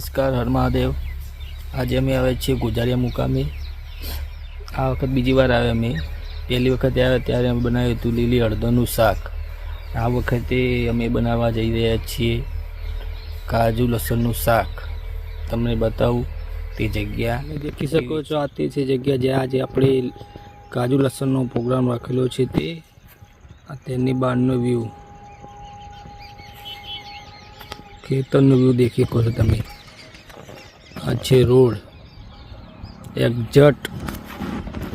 નમસ્કાર, હર મહાદેવ. આજે અમે આવ્યા છીએ ગુજારિયા મુકામે. આ વખત બીજી વાર આવ્યા અમે. પહેલી વખતે આવ્યા ત્યારે અમે બનાવ્યું હતું લીલી હળદરનું શાક. આ વખતે અમે બનાવવા જઈ રહ્યા છીએ કાજુ લસણનું શાક. તમને બતાવું તે જગ્યા. દેખી શકો છો આ તે છે જગ્યા જ્યાં આજે આપણે કાજુ લસણનો પ્રોગ્રામ રાખેલો છે તે. તેની બહારનો વ્યૂ ખેતરનો વ્યૂ દેખી શકો છો તમે. આ છે રોડ એક્ઝટ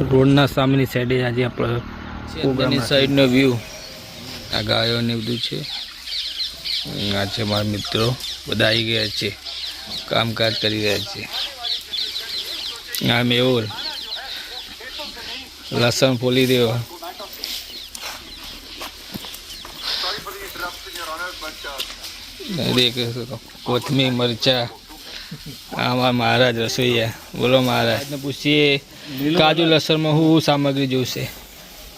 રોડના સામેની સાઈડે આજે આપણે ઉપરની સાઈડનો વ્યૂ આ ગાયો ને બધું છે. આ છે મારા મિત્રો બધા આવી ગયા છે. કામકાજ કરી રહ્યા છે. આ મેઓર લસણ ફોલી દેવા. દેખ કોથમીર મરચા. આમાં મહારાજ રસોઈયા બોલો મહારાજને પૂછીએ કાજુ લસણમાં શું સામગ્રી જોશે?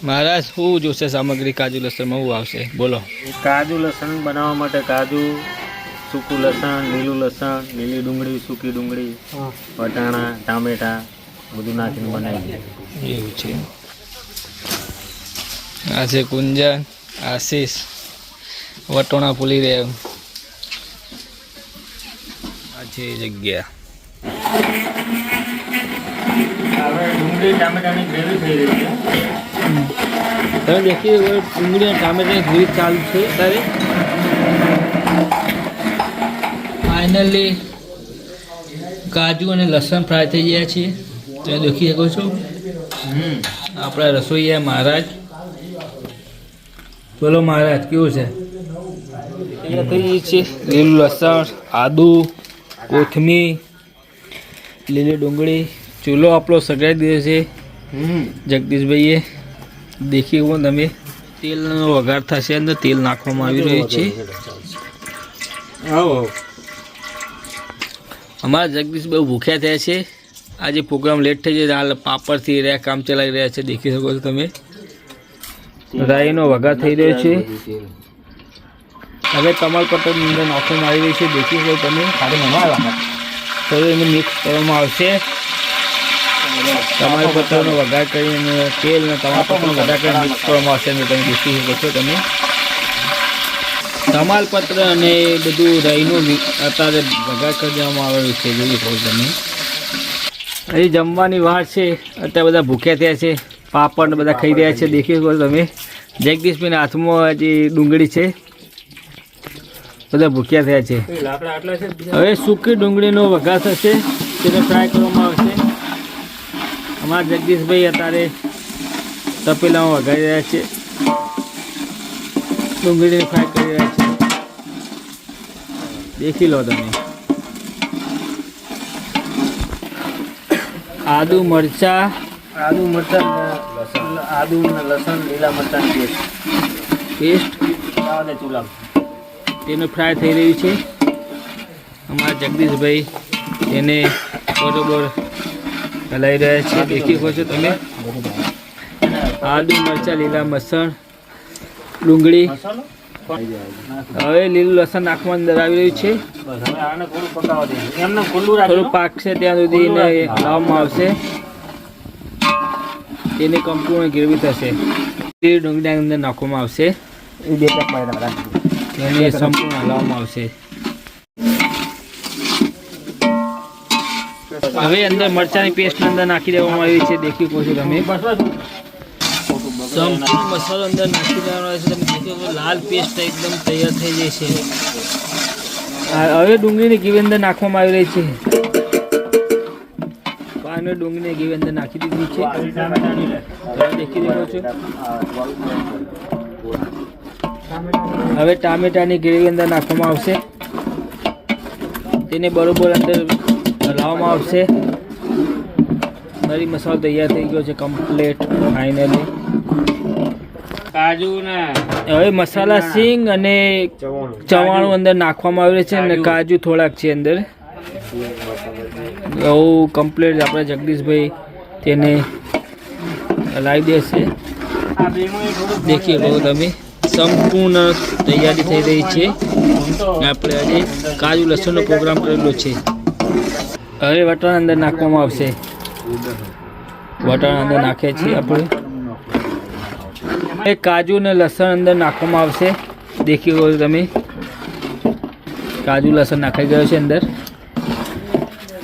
મહારાજ શું જોશે સામગ્રી કાજુ લસણમાં શું આવશે? બોલો. કાજુ લસણ બનાવવા માટે કાજુ સૂકું લસણ લીલું લસણ લીલી ડુંગળી સૂકી ડુંગળી વટાણા ટામેટા બધું નાખીને બનાવી એવું છે. આ છે કુંજન આશીષ વટોણા ફૂલી રહ્યા. છે જગ્યા. હવે ડુંગળી ટામેટાની ગ્રેવી થઈ રહી છે. તમે દેખી ડુંગળી અને ટામેટાની ગ્રેવી ચાલુ છે ત્યારે ફાઇનલી કાજુ અને લસણ ફ્રાય થઈ ગયા છે. તમે દેખી શકો છો. હમ. આપણા રસોઈયા મહારાજ. બોલો મહારાજ કેવું છે. લીલું લસણ આદુ. કોથમીર લીલી ડુંગળી ચૂલો આપણો સગાઈ દીધો છે. હમ. જગદીશભાઈએ દેખી શકો તમે. તેલનો વઘાર થશે અંદર તેલ નાખવામાં આવી રહ્યું છે. અમારા જગદીશ બહુ ભૂખ્યા થયા છે. આજે પ્રોગ્રામ લેટ થઈ જાય હાલ પાપડથી રહ્યા કામ ચલાવી રહ્યા છે. દેખી શકો છો તમે. રાઈનો વઘાર થઈ રહ્યો છે. હવે તમાલપત્ર અંદર નાખવામાં આવી રહી છે, દેખી શકો તમે. ખાલી નવા તો એને મિક્સ કરવામાં આવશે. તમાલપત્રનો વઘાર કરીને તેલ અને તમાલપત્રનો વઘાર કરીને મિક્સ કરવામાં આવશે અને તમે દેખી શકો છો તમે. તમાલપત્ર અને બધું રાઈનું અત્યારે વઘાર કરી દેવામાં આવેલું છે, જોઈ શકો તમે. હજી જમવાની વાર છે, અત્યારે બધા ભૂખ્યા થયા છે, પાપડ બધા ખાઈ રહ્યા છે, દેખી શકો તમે. જગદીશભાઈના હાથમાં હજી ડુંગળી છે. બધા ભૂખ્યા થયા છે. હવે સૂકી ડુંગળીનો વઘાસ થશે તેને ફ્રાય કરવામાં આવશે. અમારા જગદીશભાઈ અત્યારે તપેલામાં વઘારી રહ્યા છે. ડુંગળીને ફ્રાય કરી રહ્યા છે. દેખી લો તમે. આદુ મરચા. આદુ મરચાં લસણ. આદુ લસણ લીલા મરચાં પેસ્ટ પેસ્ટ ચૂલા તેનું ફ્રાય થઈ રહ્યું છે. અમારા જગદીશભાઈ તેને બરોબર હલાવી રહ્યા છે. દેખી શકો છો તમે. આદુ, મરચાં, લીલા મસણ, ડુંગળી. હવે લીલું લસણ નાખવાનું અંદર આવી રહ્યું છે. થોડું પાકશે ત્યાં સુધી એને લાવવામાં આવશે. તેની કંપનીમાં ગીરવી થશે. તે ડુંગળી અંદર નાખવામાં આવશે. બે તેને સંપૂર્ણ લાવવામાં આવશે. હવે અંદર મરચાની પેસ્ટ અંદર નાખી દેવામાં આવી છે. દેખી શકો છો તમે. સંપૂર્ણ મસાલો અંદર નાખી દેવાનો છે. તમે લાલ પેસ્ટ એકદમ તૈયાર થઈ જાય છે. હવે ડુંગળીની ઘી અંદર નાખવામાં આવી રહી છે. પાનો ડુંગળીની ઘી અંદર નાખી દીધી છે. દેખી શકો છો. હવે ટામેટાની ગ્રેવી અંદર નાખવામાં આવશે. તેને બરોબર અંદર હલાવવામાં આવશે. મરી મસાલો તૈયાર થઈ ગયો છે કમ્પ્લીટ ફાઇનલી કાજુ હવે મસાલા સિંગ અને ચવાણું. અંદર નાખવામાં આવ્યું છે અને કાજુ. થોડાક છે અંદર. બહુ કમ્પ્લીટ આપણે જગદીશભાઈ તેને હલાવી દેશે. દેખીએ બહુ તમે. સંપૂર્ણ તૈયારી થઈ રહી છે. આપણે આજે કાજુ લસણનો પ્રોગ્રામ કરેલો છે. હવે વટાણા અંદર નાખવામાં આવશે. વટાણા અંદર નાખીએ છીએ આપણે. એ કાજુ ને લસણ અંદર નાખવામાં આવશે. દેખી ગયો તમે. કાજુ લસણ નાખાઈ ગયો છે અંદર.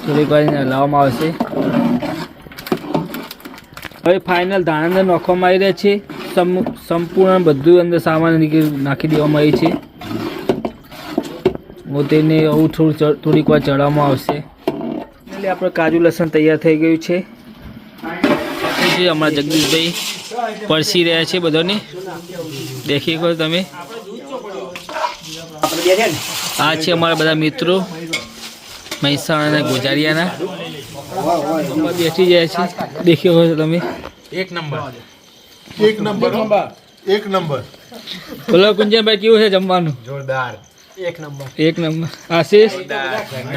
થોડીક વાર લાવવામાં આવશે. હવે ફાઇનલ ધાણા અંદર નાખવામાં આવી રહ્યા છે. સંપૂર્ણ બધું અંદર સામાન નાખી દેવામાં આવી છે. તેને આવું થોડું થોડીક વાર ચડવામાં આવશે. એટલે આપણે કાજુ લસણ તૈયાર થઈ ગયું છે. અમારા જગદીશભાઈ પરસી રહ્યા છે બધાને. દેખી કરો તમે. આ છે અમારા બધા મિત્રો મહેસાણા અને ગોજારિયાના. બેસી જાય છે. દેખી શકો છો તમે. એક નંબર. એક નંબર બોલો કુંજનભાઈ કેવું છે જમવાનું? જોરદાર. એક નંબર. એક નંબર. આશીષ?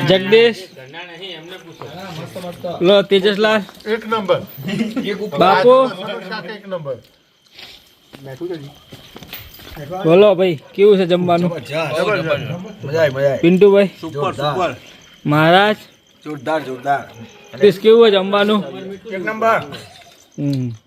જગદીશ? લો તેજસલાલ? એક નંબર. બાપુ? એક નંબર. બોલો ભાઈ કેવું છે જમવાનું? પિન્ટુભાઈ? મહારાજ? જોરદાર જોરદાર. કેવું છે જમવાનું? એક નંબર. હમ.